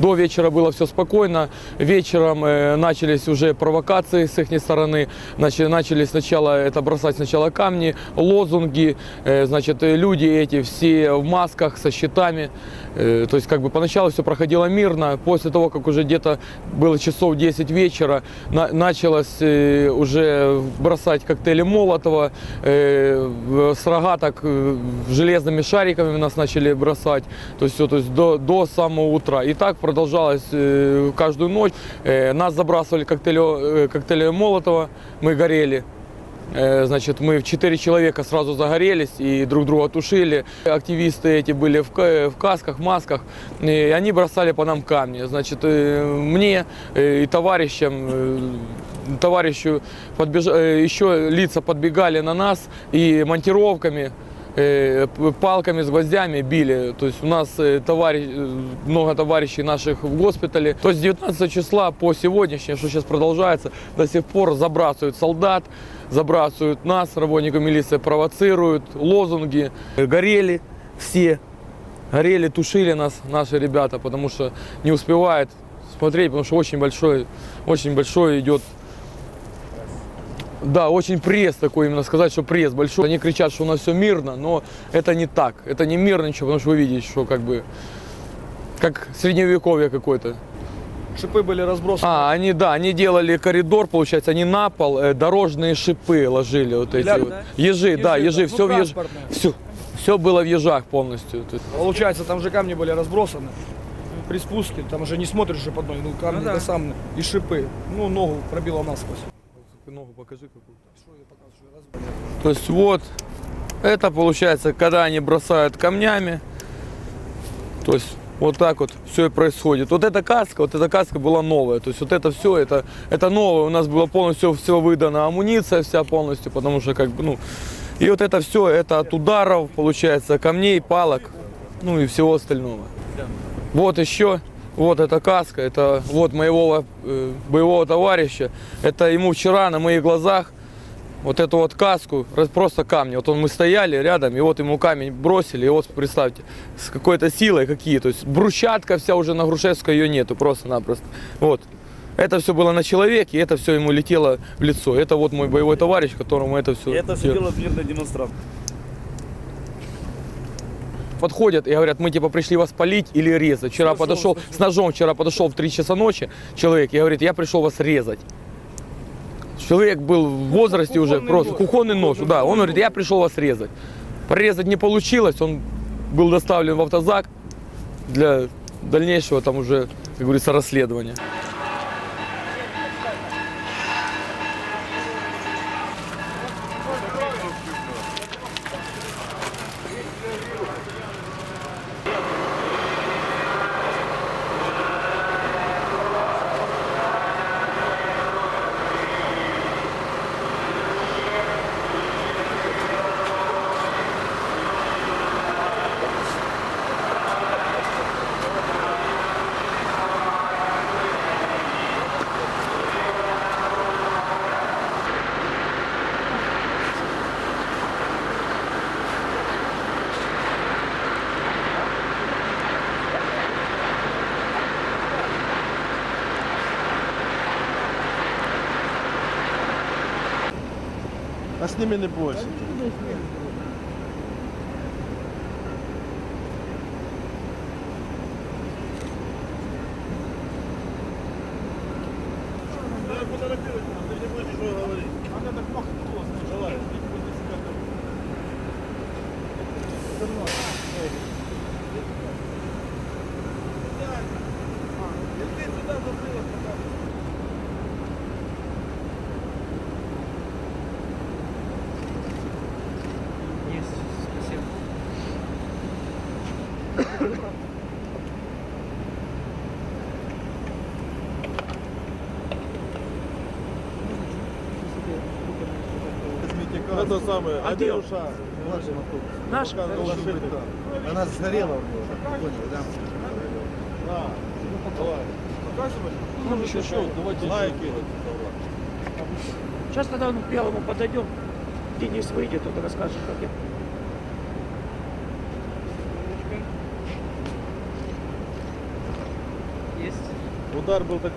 До вечера было все спокойно. Вечером э, начались уже провокации с их стороны. Начали, начали сначала это бросать сначала камни, лозунги. Э, значит, э, люди эти все в масках со щитами. То есть как бы поначалу все проходило мирно. После того, как уже где-то было часов 10 вечера, на- началось уже бросать коктейли Молотова. С рогаток железными шариками нас начали бросать. То есть, всё, то есть до, до самого утра. И так продолжалось э, каждую ночь. Э, нас забрасывали коктейли, э, коктейли Молотова, мы горели. Значит, мы в четыре человека сразу загорелись и друг друга тушили. Активисты эти были в, в касках, масках, и они бросали по нам камни. Значит, мне и товарищам, товарищу подбеж- еще лица подбегали на нас и монтировками палками с гвоздями били. То есть у нас товарищ, много товарищей наших в госпитале. То есть 19 числа по сегодняшнее, что сейчас продолжается, до сих пор забрасывают солдат, забрасывают нас, работников милиции, провоцируют, лозунги. Горели все, горели, тушили нас наши ребята, потому что не успевают смотреть, потому что очень большой, очень большой идет да, очень пресс такой, именно сказать, что пресс большой. Они кричат, что у нас все мирно, но это не так. Это не мирно ничего, потому что вы видите, что как бы как средневековье какое-то. Шипы были разбросаны. А, они, да, они делали коридор, получается, они на пол э, дорожные шипы ложили, вот эти Ляг, вот. да? Ежи, да, Ежи, ежи, да. все Ну, в еж... все, все было в ежах полностью. Получается, там же камни были разбросаны. При спуске, там же не смотришь же под ноги, ну камни Ну да. это сам и шипы. Ну, ногу пробило насквозь. Ногу покажи какую-то. То есть вот, это получается, когда они бросают камнями, то есть вот так вот все и происходит. Вот эта каска, вот эта каска была новая. То есть вот это все, это, это новое. У нас было полностью все выдано, амуниция вся полностью, потому что как бы, ну, и вот это все, это от ударов, получается, камней, палок, ну и всего остального. Вот еще, вот эта каска, это вот моего э, боевого товарища. Это ему вчера на моих глазах вот эту вот каску, просто камни. Вот он, мы стояли рядом, и вот ему камень бросили, и вот представьте, с какой-то силой какие. То есть брусчатка вся уже на Грушевской ее нету, просто-напросто. Вот. Это все было на человеке, и это все ему летело в лицо. Это вот мой боевой товарищ, которому это все... И это все делает мирный демонстрант. Подходят и говорят, мы типа пришли вас полить или резать. Вчера ножом, подошел, с ножом. с ножом вчера подошел в 3 часа ночи человек и говорит, я пришел вас резать. Человек был в возрасте уже просто, нож. кухонный нож, да. Он говорит, я пришел вас резать. Порезать не получилось, он был доставлен в автозак для дальнейшего там уже, как говорится, расследования. А с ними не бойся. Это самое, А где он? Андрюша, Наш? да. Она сгорела уже, понял, да? Да. Давай. Ну, еще что, давайте Лайки. Сейчас, когда мы к белому подойдем, Денис выйдет, он расскажет, как я. Есть. Удар был такой